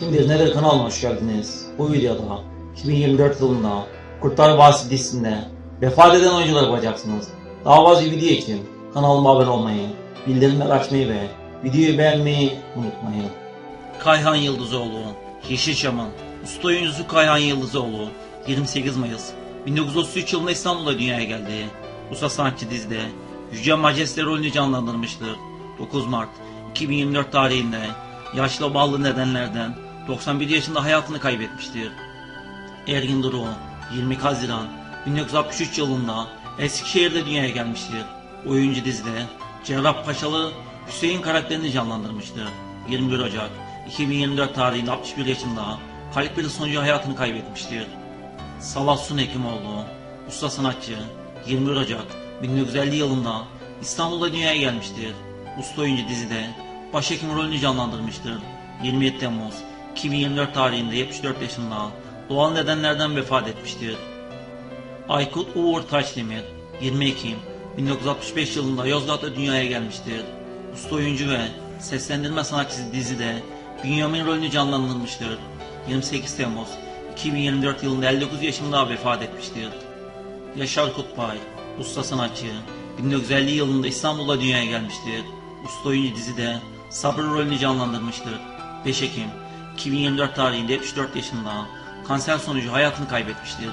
Kimdir Nedir kanalına hoş geldiniz. Bu videoda 2024 yılında Kurtlar Vadisi dizisinde vefat eden oyuncuları bulacaksınız. Daha fazla video için kanalıma abone olmayı, bildirimleri açmayı ve videoyu beğenmeyi unutmayın. Kayhan Yıldızoğlu, Yeşilçam'ın usta oyuncusu Kayhan Yıldızoğlu 28 Mayıs 1933 yılında İstanbul'da dünyaya geldi. Usta sanatçı dizide Yüce Majeste rolünü canlandırmıştır. 9 Mart 2024 tarihinde yaşlı bağlı nedenlerden 91 yaşında hayatını kaybetmiştir. Ergin Duru 20 Haziran 1963 yılında Eskişehir'de dünyaya gelmiştir. Oyuncu dizide Cerrahpaşalı Hüseyin karakterini canlandırmıştır. 21 Ocak 2024 tarihinde 61 yaşında kalp krizi sonucu hayatını kaybetmiştir. Salah Sun Hekimoğlu, usta sanatçı, 21 Ocak 1950 yılında İstanbul'da dünyaya gelmiştir. Usta oyuncu dizide başhekim rolünü canlandırmıştır. 27 Temmuz 2024 tarihinde 74 yaşında doğal nedenlerden vefat etmiştir. Aykut Uğur Taşdemir 20 Ekim 1965 yılında Yozgat'ta dünyaya gelmiştir. Usta oyuncu ve seslendirme sanatçısı dizide Bünyamin rolünü canlandırmıştır. 28 Temmuz 2024 yılında 59 yaşında vefat etmiştir. Yaşar Kutbay, usta sanatçı, 1950 yılında İstanbul'da dünyaya gelmiştir. Usta oyuncu dizide Sabır rolünü canlandırmıştır. 5 Ekim 2024 tarihinde 74 yaşında kanser sonucu hayatını kaybetmiştir.